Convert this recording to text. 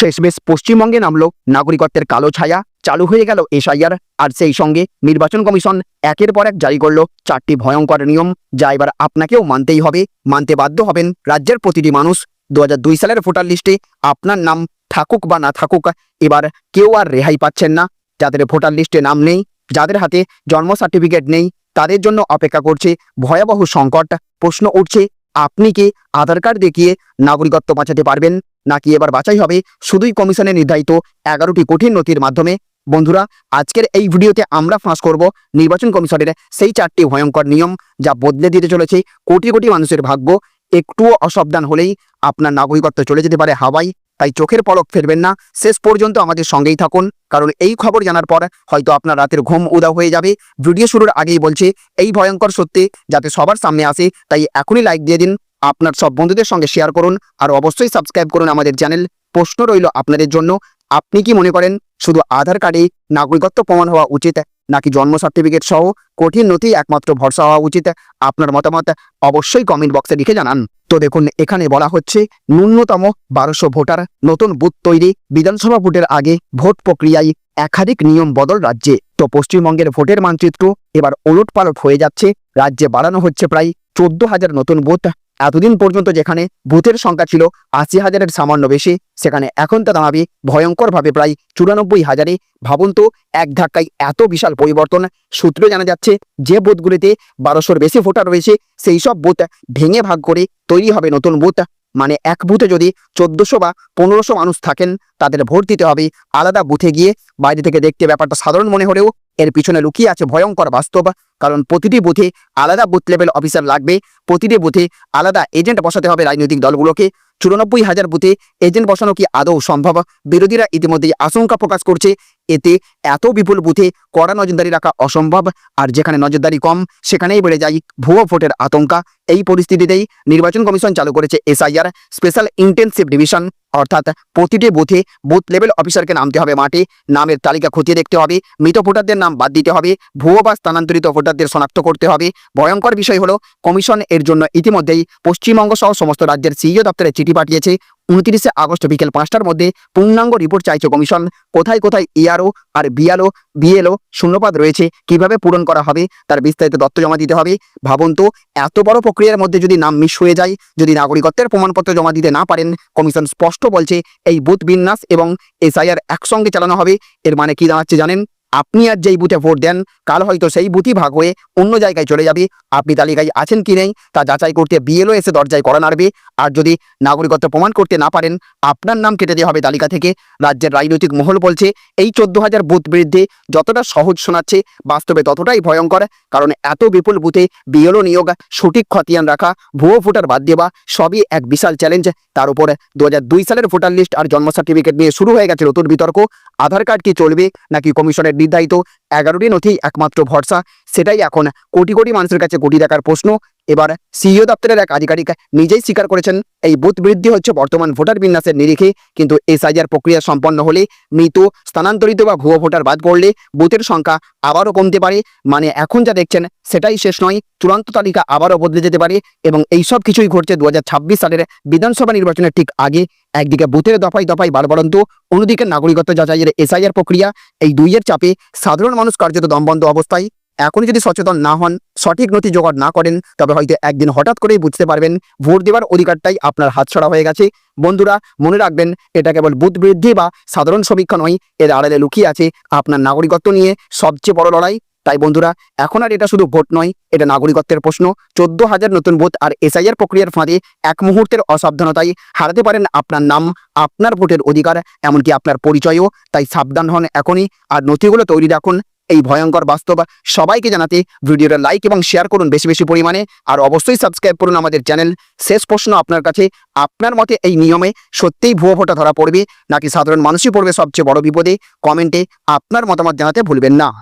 শেষমেশ পশ্চিমবঙ্গে নামলো। নাগরিকত্বের কালো ছায়া চালু হয়ে গেল এসআইআর, আর সেই সঙ্গে নির্বাচন কমিশন একের পর এক জারি করল চারটি ভয়ঙ্কর নিয়ম। যা এবার আপনাকেও মানতেই হবে। মানতে বাধ্য হবেন রাজ্যের প্রতিটি মানুষ। দু হাজার দুই সালের ভোটার লিস্টে আপনার নাম থাকুক বা না থাকুক, এবার কেউ আর রেহাই পাচ্ছেন না। যাদের ভোটার লিস্টে নাম নেই, যাদের হাতে জন্ম সার্টিফিকেট নেই, তাদের জন্য অপেক্ষা করছে ভয়াবহ সংকট। প্রশ্ন উঠছে, আপনি কি আধার কার্ড দেখিয়ে নাগরিকত্ব বাঁচাতে পারবেন? নাকি এবার বাছাই হবে? শুধুই কমিশনের নির্ধারিত এগারোটি কঠিন নথির মাধ্যমে। বন্ধুরা, আজকের এই ভিডিওতে আমরা ফাঁস করব নির্বাচন কমিশনের সেই চারটি ভয়ঙ্কর নিয়ম যা বদলে দিতে চলেছে কোটি কোটি মানুষের ভাগ্য। একটুও অসাবধান হলেই আপনার নাগরিকত্ব চলে যেতে পারে হাওয়াই তাই চোখের পলক ফেলবেন না। শেষ পর্যন্ত আমাদের সঙ্গেই থাকুন, কারণ এই খবর জানার পর হয়তো আপনার রাতের ঘুম উদা হয়ে যাবে। ভিডিও শুরুর আগেই বলছে, এই ভয়ঙ্কর সত্যি যাতে সবার সামনে আসে, তাই এখনই লাইক দিয়ে দিন। আপনার সব বন্ধুদের সঙ্গে শেয়ার করুন আর অবশ্যই সাবস্ক্রাইব করুন আমাদের চ্যানেল প্রশ্ন রইল আপনাদের জন্য, আপনি কি মনে করেন শুধু আধার কার্ডে নাগরিকত্ব প্রমাণ হওয়া উচিত, নাকি জন্ম সার্টিফিকেট সহ কঠিন নথি একমাত্র ভরসা হওয়া উচিত? আপনার মতামত অবশ্যই কমেন্ট বক্সে লিখে জানান। তো দেখুন, এখানে বলা হচ্ছে, ন্যূনতম বারোশো ভোটার নতুন বুথ তৈরি, বিধানসভা ভোটের আগে ভোট প্রক্রিয়ায় একাধিক নিয়ম বদল রাজ্যে। তো পশ্চিমবঙ্গের ভোটের মানচিত্র এবার ওলট পালট হয়ে যাচ্ছে, রাজ্যে বাড়ানো হচ্ছে প্রায় চোদ্দ হাজার নতুন বুথ। এতদিন পর্যন্ত যেখানে বুথের সংখ্যা ছিল আশি হাজারের সামান্য বেশি, সেখানে এখন তা দাঁড়াবে ভয়ঙ্করভাবে প্রায় চুরানব্বই হাজারে। ভাবুন তো, এক ধাক্কায় এত বিশাল পরিবর্তন। সূত্রে জানা যাচ্ছে, যে বুথগুলিতে বারোশোর বেশি ভোটার রয়েছে, সেই সব বুথ ভেঙে ভাগ করে তৈরি হবে নতুন বুথ মানে এক বুথে যদি চোদ্দশো বা পনেরোশো মানুষ থাকেন, তাদের ভোট দিতে হবে আলাদা বুথে গিয়ে। বাইরে থেকে দেখতে ব্যাপারটা সাধারণ মনে হলেও এর পিছনে লুকিয়ে আছে ভয়ঙ্কর বাস্তব, কারণ প্রতিটি বুথে আলাদা বুথ লেভেল অফিসার লাগবে, প্রতিটি বুথে আলাদা এজেন্ট বসাতে হবে রাজনৈতিক দলগুলোকে। চুরানব্বই হাজার বুথে এজেন্ট বসানো কি আদৌ সম্ভব? বিরোধীরা ইতিমধ্যেই আশঙ্কা প্রকাশ করছে, এতে এত বিপুল বুথে কড়া নজরদারি রাখা অসম্ভব, আর যেখানে নজরদারি কম, সেখানেই বেড়ে যায় ভুয়ো ভোটের আতঙ্কা। এই পরিস্থিতিতেই নির্বাচন কমিশন চালু করেছে এসআইআর স্পেশাল ইন্টেনসিভ ডিভিশন অর্থাৎ প্রতিটি বুথে বুথ লেভেল অফিসারকে নামতে হবে। মাঠে নামের তালিকা খতিয়ে দেখতে হবে। মৃত ভোটারদের নাম বাদ দিতে হবে। ভুয়ো বা স্থানান্তরিত ভোটারদের শনাক্ত করতে হবে। ভয়ঙ্কর বিষয় হলো, কমিশন এর জন্য ইতিমধ্যেই পশ্চিমবঙ্গ সহ সমস্ত রাজ্যের সিইও দপ্তরে চিঠি পাঠিয়েছে। উনত্রিশে আগস্ট বিকেল পাঁচটার মধ্যে পূর্ণাঙ্গ রিপোর্ট চাইছে কমিশন কোথায় কোথায় ইআরও আর বিআলও বিএলও শূন্যপাদ রয়েছে, কীভাবে পূরণ করা হবে, তার বিস্তারিত তথ্য জমা দিতে হবে। ভাবুন তো, এত বড় প্রক্রিয়ার মধ্যে যদি নাম মিস হয়ে যায়, যদি নাগরিকত্বের প্রমাণপত্র জমা দিতে না পারেন কমিশন স্পষ্ট বলছে, এই বুথ বিন্যাস এবং এসআইআর একসঙ্গে চালানো হবে, এর মানে কি দাঁড়াচ্ছে জানেন? আপনি আর যেই বুথে ভোট দেন, কাল হয়তো সেই বুথই ভাগ হয়ে অন্য জায়গায় চলে যাবে। আপনি তালিকায় আছেন কি নেই, তা যাচাই করতে বিএলও এসে দরজায় করা নাড়বে। আর যদি নাগরিকত্ব প্রমাণ করতে না পারেন, আপনার নাম কেটে দেওয়া হবে তালিকা থেকে। রাজ্যের রাজনৈতিক মহল বলছে, এই চোদ্দ হাজার বুথ বৃদ্ধি যতটা সহজ শোনাচ্ছে, বাস্তবে ততটাই ভয়ঙ্কর। কারণ এত বিপুল বুথে বিএলও নিয়োগ, সঠিক খতিয়ান রাখা, ভুয়ো ভোটার বাদ দেওয়া, সবই এক বিশাল চ্যালেঞ্জ তার উপর দু সালের ভোটার লিস্ট আর জন্ম সার্টিফিকেট নিয়ে শুরু হয়ে গেছে নতুন বিতর্ক। আধার কার্ড কি চলবে, নাকি কমিশনের নির্ধারিত এগারোটি নথি একমাত্র ভরসা। সেটাই এখন কোটি কোটি মানুষের কাছে কোটি টাকার প্রশ্ন। এবার সিইও দপ্তরের এক আধিকারিক নিজেই স্বীকার করেছেন, এই বুথ বৃদ্ধি হচ্ছে বর্তমান ভোটার বিন্যাসের নিরিখে, কিন্তু এসআইআর প্রক্রিয়া সম্পন্ন হলে মৃত, স্থানান্তরিত বা ভুয়ো ভোটার বাদ পড়লে বুথের সংখ্যা আবারও কমতে পারে। মানে এখন যা দেখছেন, সেটাই শেষ নয়, চূড়ান্ত তালিকা আবারও বদলে যেতে পারে এবং এই সব কিছুই ঘটছে দু হাজার ছাব্বিশ সালের বিধানসভা নির্বাচনের ঠিক আগে। একদিকে বুথের দফায় দফায় বারবারন্ত, অন্যদিকে নাগরিকত্ব যাচাইয়ের এসআইআর প্রক্রিয়া, এই দুইয়ের চাপে সাধারণ মানুষ কার্যত দমবন্ধ অবস্থায়। এখনই যদি সচেতন না হন, সঠিক নথি জোগাড় না করেন, তবে হয়তো একদিন হঠাৎ করেই বুঝতে পারবেন ভোট দেওয়ার অধিকারটাই আপনার হাতছাড়া হয়ে গেছে। বন্ধুরা, মনে রাখবেন, এটা কেবল বুথ বৃদ্ধি বা সাধারণ সমীক্ষা নয়, এর আড়ালে লুকিয়ে আছে আপনার নাগরিকত্ব নিয়ে সবচেয়ে বড় লড়াই। তাই বন্ধুরা, এখন আর এটা শুধু ভোট নয়, এটা নাগরিকত্বের প্রশ্ন। চোদ্দ হাজার নতুন ভোট আর এসআইআর প্রক্রিয়ার ফাঁদে এক মুহূর্তের অসাবধানতায় হারাতে পারেন আপনার নাম, আপনার ভোটের অধিকার, এমনকি আপনার পরিচয়ও। তাই সাবধান হন এখনই, আর নথিগুলো তৈরি রাখুন। এই ভয়ঙ্কর বাস্তব সবাইকে জানাতে ভিডিওটা লাইক এবং শেয়ার করুন বেশি বেশি পরিমাণে। আর অবশ্যই সাবস্ক্রাইব করুন আমাদের চ্যানেল শেষ প্রশ্ন আপনার কাছে, আপনার মতে এই নিয়মে সত্যিই ভুয়ো ভোটা ধরা পড়বে, নাকি সাধারণ মানুষই পড়বে সবচেয়ে বড় বিপদে? কমেন্টে আপনার মতামত জানাতে ভুলবেন না।